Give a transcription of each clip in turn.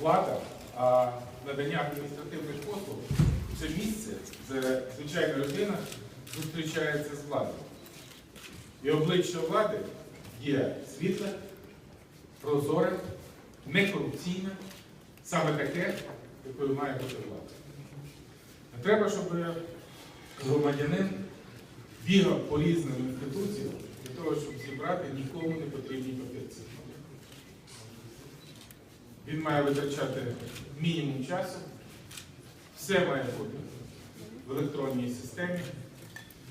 влада, а надання адміністративних послуг це місце, де звичайна людина зустрічається з владою. І обличчя влади є світле, прозоре, некорупційне, саме таке, якою має бути влада. Не треба, щоб громадянин бігав по різним інституціям для того, щоб зібрати нікому не потрібні папірці. Він має витрачати мінімум часу, все має бути в електронній системі.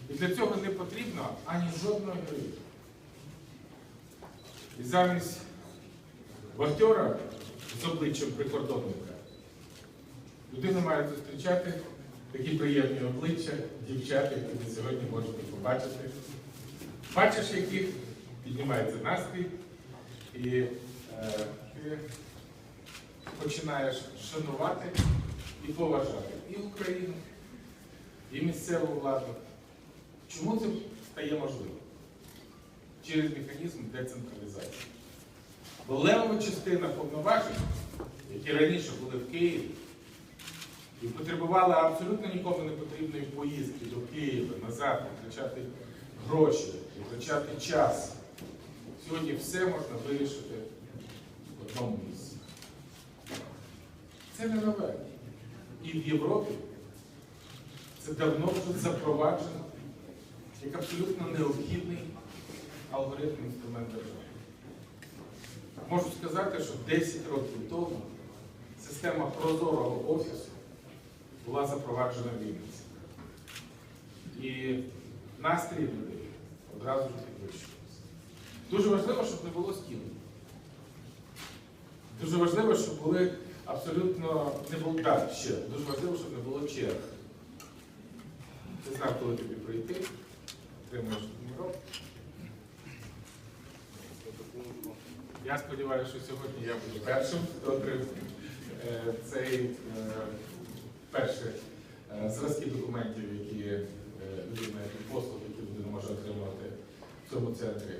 І для цього не потрібно ані жодної гривні. І замість вахтера з обличчям прикордонника людина має зустрічати такі приємні обличчя дівчат, які ви сьогодні можете побачити. Бачиш, яких піднімається настрій, і е, ти починаєш шанувати і поважати і Україну, і місцеву владу. Чому це стає можливо? Через механізм децентралізації. Бо левова частина повноважень, які раніше були в Києві, і потребували абсолютно нікому не потрібної поїздки до Києва, назад, витрачати гроші, витрачати час. Сьогодні все можна вирішити в одному місці. Це не нове. І в Європі це давно вже запроваджено як абсолютно необхідний алгоритм інструмент держави. Можу сказати, що 10 років тому система прозорого офісу була запроваджена в Вінниці. І настрій людей одразу ж підвищувався. Дуже важливо, щоб не було стін. Дуже важливо, щоб були абсолютно не було так, ще. Дуже важливо, щоб не було черг. Ти знав, коли тобі прийти, отримуєш номерок. Я сподіваюся, що сьогодні я буду першим, хто отримає е, цей е, перші е, зразки документів, які е, людина, послуг, які людина може отримати в цьому центрі.